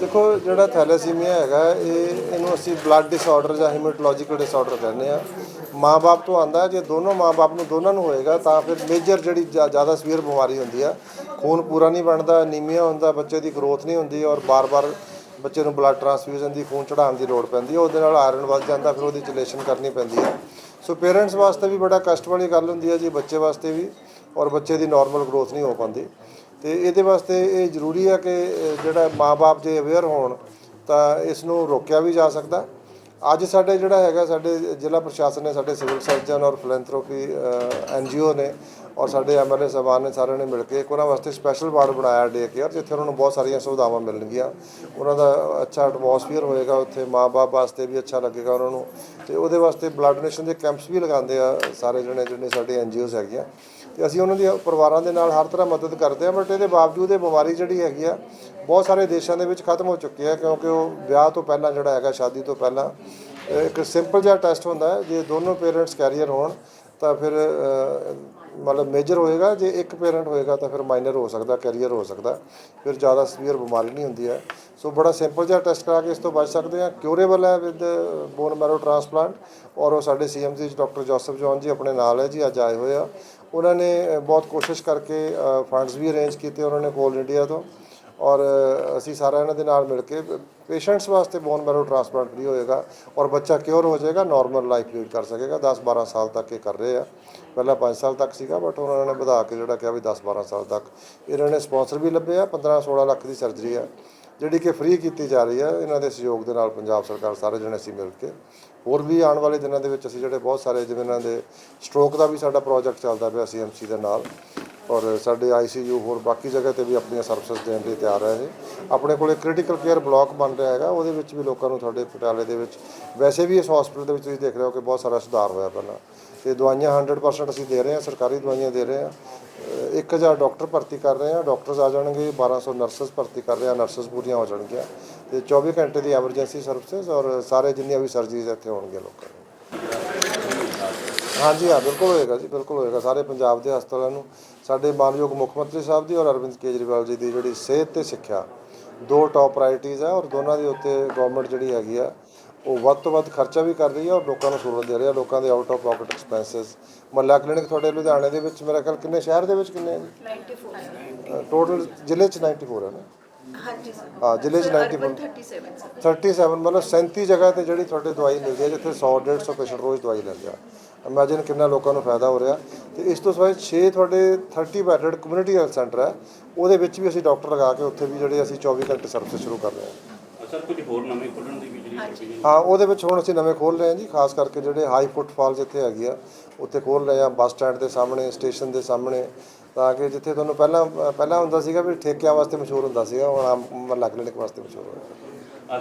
ਦੇਖੋ, ਜਿਹੜਾ ਥੈਲੇਸੀਮੀਆ ਹੈਗਾ, ਇਹ, ਇਹਨੂੰ ਅਸੀਂ ਬਲੱਡ ਡਿਸਆਰਡਰ ਜਾਂ ਹੀਮੋਟੋਲੋਜੀਕਲ ਡਿਸਆਰਡਰ ਕਹਿੰਦੇ ਆ। ਮਾਂ-ਬਾਪ ਤੋਂ ਆਂਦਾ ਜੇ ਦੋਨੋਂ ਮਾਂ-ਬਾਪ ਨੂੰ, ਦੋਨਾਂ ਨੂੰ ਹੋਏਗਾ, ਤਾਂ ਫਿਰ ਮੇਜਰ ਜਿਹੜੀ ਜ਼ਿਆਦਾ ਸਵੀਅਰ ਬਿਮਾਰੀ ਹੁੰਦੀ ਆ। ਖੂਨ ਪੂਰਾ ਨਹੀਂ ਬਣਦਾ, ਅਨੀਮੀਆ ਹੁੰਦਾ, ਬੱਚੇ ਦੀ ਗਰੋਥ ਨਹੀਂ ਹੁੰਦੀ ਔਰ ਬਾਰ-ਬਾਰ ਬੱਚੇ ਨੂੰ ਬਲੱਡ ਟ੍ਰਾਂਸਫਿਊਜ਼ਨ ਦੀ, ਖੂਨ ਚੜਾਉਣ ਦੀ ਲੋੜ ਪੈਂਦੀ ਹੈ ਉਹਦੇ ਨਾਲ ਆਇਰਨ ਵੱਧ ਜਾਂਦਾ, ਫਿਰ ਉਹਦੀ ਚਲੇਸ਼ਨ ਕਰਨੀ ਪੈਂਦੀ ਹੈ ਸੋ ਪੇਰੈਂਟਸ ਵਾਸਤੇ ਵੀ ਬੜਾ ਕਸ਼ਟ ਵਾਲੀ ਗੱਲ ਹੁੰਦੀ ਹੈ ਜੀ, ਬੱਚੇ ਵਾਸਤੇ ਵੀ, ਔਰ ਬੱਚੇ ਦੀ ਨਾਰਮਲ ਗਰੋਥ ਨਹੀਂ ਹੋ ਪਾਉਂਦੀ। ਤੇ ਇਹਦੇ ਵਾਸਤੇ ਇਹ ਜ਼ਰੂਰੀ ਆ ਕਿ ਅਹ, ਜਿਹੜਾ ਮਾਪੇ ਜੇ ਅਵੇਅਰ ਹੋਣ ਤਾਂ ਇਸ ਨੂੰ ਰੋਕਿਆ ਵੀ ਜਾ ਸਕਦਾ। ਅੱਜ ਸਾਡੇ ਜਿਹੜਾ ਹੈਗਾ, ਸਾਡੇ ਜ਼ਿਲ੍ਹਾ ਪ੍ਰਸ਼ਾਸਨ ਨੇ, ਸਾਡੇ ਸਿਵਲ ਸਰਜਨ ਔਰ ਫਿਲੈਂਥਰੋਪੀ ਐਨਜੀਓ ਨੇ ਔਰ ਸਾਡੇ ਐਮਐਲਏ ਸਾਹਿਬਾਨ ਨੇ ਸਾਰਿਆਂ ਨੇ ਮਿਲ ਕੇ ਇੱਕ ਉਹਨਾਂ ਵਾਸਤੇ ਸਪੈਸ਼ਲ ਵਾਰਡ ਬਣਾਇਆ ਡੇ ਕੇਅਰ, ਜਿੱਥੇ ਉਹਨਾਂ ਨੂੰ ਬਹੁਤ ਸਾਰੀਆਂ ਸੁਵਿਧਾਵਾਂ ਮਿਲਣਗੀਆਂ। ਉਹਨਾਂ ਦਾ ਅੱਛਾ ਐਟਮੋਸਫੀਅਰ ਹੋਏਗਾ ਉੱਥੇ ਮਾਪੇ ਵਾਸਤੇ ਵੀ ਅੱਛਾ ਲੱਗੇਗਾ ਉਹਨਾਂ ਨੂੰ ਤੇ ਉਹਦੇ ਵਾਸਤੇ ਬਲੱਡ ਡੋਨੇਸ਼ਨ ਦੇ ਕੈਂਪਸ ਵੀ ਲਗਾਉਂਦੇ ਆ ਸਾਰੇ ਜਣੇ ਜਿਹੜੇ ਸਾਡੇ ਐਨਜੀਓਜ਼ ਹੈਗੀਆਂ। ਤੇ ਅਸੀਂ ਉਹਨਾਂ ਦੀ ਪਰਿਵਾਰਾਂ ਦੇ ਨਾਲ ਹਰ ਤਰ੍ਹਾਂ ਮਦਦ ਕਰਦੇ ਆ ਬਟ ਇਹਦੇ ਬਾਵਜੂਦ ਇਹ ਬਿਮਾਰੀ ਜਿਹੜੀ ਹੈਗੀ ਆ, ਬਹੁਤ ਸਾਰੇ ਦੇਸ਼ਾਂ ਦੇ ਵਿੱਚ ਖਤਮ ਹੋ ਚੁੱਕੀ ਹੈ ਕਿਉਂਕਿ ਉਹ ਵਿਆਹ ਤੋਂ ਪਹਿਲਾਂ ਜਿਹੜਾ ਹੈਗਾ, ਸ਼ਾਦੀ ਤੋਂ ਪਹਿਲਾਂ ਇੱਕ ਸਿੰਪਲ ਜਿਹਾ ਟੈਸਟ ਹੁੰਦਾ ਹੈ, ਜੇ ਦੋਨੋਂ ਪੇਰੈਂਟਸ ਕੈਰੀਅਰ ਹੋਣ, ਤਾਂ ਫਿਰ ਮਤਲਬ ਮੇਜਰ ਹੋਏਗਾ, ਜੇ ਇੱਕ ਪੇਰੈਂਟ ਹੋਏਗਾ ਤਾਂ ਫਿਰ ਮਾਈਨਰ ਹੋ ਸਕਦਾ ਕੈਰੀਅਰ ਹੋ ਸਕਦਾ, ਫਿਰ ਜ਼ਿਆਦਾ ਸੀਵੀਅਰ ਬਿਮਾਰੀ ਨਹੀਂ ਹੁੰਦੀ ਹੈ। ਸੋ ਬੜਾ ਸਿੰਪਲ ਜਿਹਾ ਟੈਸਟ ਕਰਾ ਕੇ ਇਸ ਤੋਂ ਬਚ ਸਕਦੇ ਹਾਂ। ਕਿਉਰੇਬਲ ਹੈ ਵਿਦ ਬੋਨ ਮੈਰੋ ਟ੍ਰਾਂਸਪਲਾਂਟ ਔਰ ਉਹ ਸਾਡੇ ਸੀਐਮਸੀ ਡਾਕਟਰ ਜੋਸਫ ਜੌਨ ਜੀ ਆਪਣੇ ਨਾਲ ਹੈ ਜੀ, ਅੱਜ ਆਏ ਹੋਏ ਆ। ਉਹਨਾਂ ਨੇ ਬਹੁਤ ਕੋਸ਼ਿਸ਼ ਕਰਕੇ ਫੰਡਸ ਵੀ ਅਰੇਂਜ ਕੀਤੇ ਉਹਨਾਂ ਨੇ ਕੋਲ ਇੰਡੀਆ ਤੋਂ। ਔਰ ਅਸੀਂ ਸਾਰਾ ਇਹਨਾਂ ਦੇ ਨਾਲ ਮਿਲ ਕੇ ਪੇਸ਼ੈਂਟਸ ਵਾਸਤੇ ਬੋਨ ਮੈਰੋ ਟ੍ਰਾਂਸਪਲਾਂਟ ਫ੍ਰੀ ਹੋਏਗਾ ਔਰ ਬੱਚਾ ਕਿਉਰ ਹੋ ਜਾਏਗਾ ਨਾਰਮਲ ਲਾਈਫ ਲੀਡ ਕਰ ਸਕੇਗਾ। 10 12 ਸਾਲ ਤੱਕ ਇਹ ਕਰ ਰਹੇ ਆ। ਪਹਿਲਾਂ 5 ਸਾਲ ਤੱਕ ਸੀਗਾ ਬਟ ਉਹਨਾਂ ਨੇ ਵਧਾ ਕੇ ਜਿਹੜਾ ਕਿਹਾ ਵੀ 10 12 ਸਾਲ ਤੱਕ। ਇਹਨਾਂ ਨੇ ਸਪਾਂਸਰ ਵੀ ਲੱਭੇ ਆ 15 16 ਲੱਖ ਦੀ ਸਰਜਰੀ ਆ। ਜਿਹੜੀ ਕਿ ਫ੍ਰੀ ਕੀਤੀ ਜਾ ਰਹੀ ਹੈ ਇਹਨਾਂ ਦੇ ਸਹਿਯੋਗ ਦੇ ਨਾਲ ਪੰਜਾਬ ਸਰਕਾਰ ਸਾਰੇ ਜਣੇ ਅਸੀਂ ਮਿਲ ਕੇ। ਹੋਰ ਵੀ ਆਉਣ ਵਾਲੇ ਦਿਨਾਂ ਦੇ ਵਿੱਚ ਅਸੀਂ ਜਿਹੜੇ ਬਹੁਤ ਸਾਰੇ ਜਿਵੇਂ ਇਹਨਾਂ ਦੇ ਸਟ੍ਰੋਕ ਦਾ ਵੀ ਸਾਡਾ ਪ੍ਰੋਜੈਕਟ ਚੱਲਦਾ ਪਿਆ ਸੀਐਮਸੀ ਦੇ ਨਾਲ। ਔਰ ਸਾਡੇ ਆਈਸੀਯੂ ਹੋਰ ਬਾਕੀ ਜਗ੍ਹਾ ਤੇ ਵੀ ਆਪਣੀਆਂ ਸਰਵਿਸਿਜ਼ ਦੇਣ ਲਈ ਤਿਆਰ ਹੈ ਇਹ। ਆਪਣੇ ਕੋਲੇ ਕ੍ਰਿਟੀਕਲ ਕੇਅਰ ਬਲਾਕ ਬਣ ਰਿਹਾ ਹੈਗਾ, ਉਹਦੇ ਵਿੱਚ ਵੀ ਲੋਕਾਂ ਨੂੰ ਤੁਹਾਡੇ ਪਟਿਆਲੇ ਦੇ ਵਿੱਚ ਵੈਸੇ ਵੀ ਇਸ ਹਸਪੀਟਲ ਦੇ ਵਿੱਚ ਤੁਸੀਂ ਦੇਖ ਰਹੇ ਹੋ ਕਿ ਬਹੁਤ ਸਾਰਾ ਸੁਧਾਰ ਹੋਇਆ ਪਹਿਲਾਂ। ਤੇ ਦਵਾਈਆਂ 100% ਅਸੀਂ ਦੇ ਰਹੇ ਹਾਂ, ਸਰਕਾਰੀ ਦਵਾਈਆਂ ਦੇ ਰਹੇ ਹਾਂ। ਅਹ 1000 ਡਾਕਟਰ ਭਰਤੀ ਕਰ ਰਹੇ ਹਾਂ ਡਾਕਟਰਸ ਆ ਜਾਣਗੇ 1200 ਨਰਸਸ ਭਰਤੀ ਕਰ ਰਹੇ ਹਾਂ ਨਰਸਸ ਪੂਰੀਆਂ ਹੋ ਜਾਣਗੀਆਂ। ਤੇ 24 ਘੰਟੇ ਦੀ ਐਮਰਜੈਂਸੀ ਸਰਵਿਸਿਜ਼ ਔਰ ਸਾਰੇ ਜਿੰਨੀਆਂ ਵੀ ਸਰਜਰੀਜ਼ ਇੱਥੇ ਹੋਣਗੀਆਂ ਲੋਕਾਂ ਨੂੰ। ਹਾਂਜੀ, ਹਾਂ, ਬਿਲਕੁਲ ਹੋਏਗਾ ਜੀ, ਬਿਲਕੁਲ ਹੋਏਗਾ। ਸਾਰੇ ਪੰਜਾਬ ਦੇ ਹਸਪਤਾਲਾਂ ਨੂੰ ਸਾਡੇ ਮਾਨਯੋਗ ਮੁੱਖ ਮੰਤਰੀ ਸਾਹਿਬ ਦੀ ਔਰ ਅਰਵਿੰਦ ਕੇਜਰੀਵਾਲ ਜੀ ਦੀ ਜਿਹੜੀ ਸਿਹਤ ਤੇ ਸਿੱਖਿਆ ਦੋ ਟੌਪ ਪ੍ਰਾਇੋਰਟੀਜ਼ ਆ ਔਰ ਦੋਨਾਂ ਦੇ ਉੱਤੇ ਗਵਰਨਮੈਂਟ ਜਿਹੜੀ ਹੈਗੀ ਆ ਉਹ ਵੱਧ ਤੋਂ ਵੱਧ ਖਰਚਾ ਵੀ ਕਰ ਰਹੀ ਹੈ ਔਰ ਲੋਕਾਂ ਨੂੰ ਸਹੂਲਤ ਦੇ ਰਹੀ ਹੈ ਲੋਕਾਂ ਦੇ out of pocket expenses Malla clinic ਤੁਹਾਡੇ ਲੁਧਿਆਣੇ ਦੇ ਵਿੱਚ ਮੇਰਾ ਖਿਆਲ ਕਿੰਨੇ ਸ਼ਹਿਰ ਦੇ ਵਿੱਚ ਕਿੰਨੇ ਹੈ ਜੀ? 94 ਟੋਟਲ ਜ਼ਿਲ੍ਹੇ ਚ 94 ਹੈ ਨਾ? ਹਾਂਜੀ ਸਰ ਹਾਂ ਜ਼ਿਲ੍ਹੇ ਚ 94 37 ਸਰ 37 ਮਤਲਬ 37 ਜਗ੍ਹਾ ਤੇ ਜਿਹੜੀ ਤੁਹਾਡੇ ਦਵਾਈ ਮਿਲਦੀ ਹੈ ਜਿੱਥੇ 100 150 ਪੇਸ਼ੈਂਟ ਰੋਜ਼ ਦਵਾਈ ਲੈਂਦੇ ਆ। ਇਮੇਜਿਨ ਕਿੰਨਾ ਲੋਕਾਂ ਨੂੰ ਫਾਇਦਾ ਹੋ ਰਿਹਾ। ਤੇ ਇਸ ਤੋਂ ਸਿਵਾਏ 6 ਤੁਹਾਡੇ 30 ਬੈਡਡ ਕਮਿਊਨਿਟੀ ਹੈਲਥ ਸੈਂਟਰ ਹੈ। ਉਹਦੇ ਵਿੱਚ ਵੀ ਅਸੀਂ ਡਾਕਟਰ ਲਗਾ ਕੇ ਉੱਥੇ ਵੀ ਜਿਹੜੇ ਅਸੀਂ 24 ਘੰਟੇ ਸਰਵਿਸ ਸ਼ੁਰੂ ਕਰ ਰਹੇ ਹਾਂ। ਸਰ ਕੁਝ ਹੋਰ ਨਵੇਂ ਖੋਲ੍ਹਣ ਦੀ ਵੀ ਜਿਹੜੀ ਹਾਂ? ਉਹਦੇ ਵਿੱਚ ਹੁਣ ਅਸੀਂ ਨਵੇਂ ਖੋਲ ਰਹੇ ਹਾਂ ਜੀ ਖਾਸ ਕਰਕੇ ਜਿਹੜੇ ਹਾਈ ਫੁੱਟਫਾਲ ਜਿੱਥੇ ਹੈਗੀ ਆ ਉੱਥੇ ਖੋਲ ਰਹੇ ਆ ਬੱਸ ਸਟੈਂਡ ਦੇ ਸਾਹਮਣੇ ਸਟੇਸ਼ਨ ਦੇ ਸਾਹਮਣੇ ਤਾਂ ਕਿ ਜਿੱਥੇ ਤੁਹਾਨੂੰ ਪਹਿਲਾਂ ਪਹਿਲਾਂ ਹੁੰਦਾ ਸੀਗਾ ਵੀ ਠੇਕਿਆਂ ਵਾਸਤੇ ਮਸ਼ਹੂਰ ਹੁੰਦਾ ਸੀਗਾ ਹੁਣ ਆਮ ਮਹੱਲਾ ਕਲੀਨਿਕ ਵਾਸਤੇ ਮਸ਼ਹੂਰ ਹੋਇਆ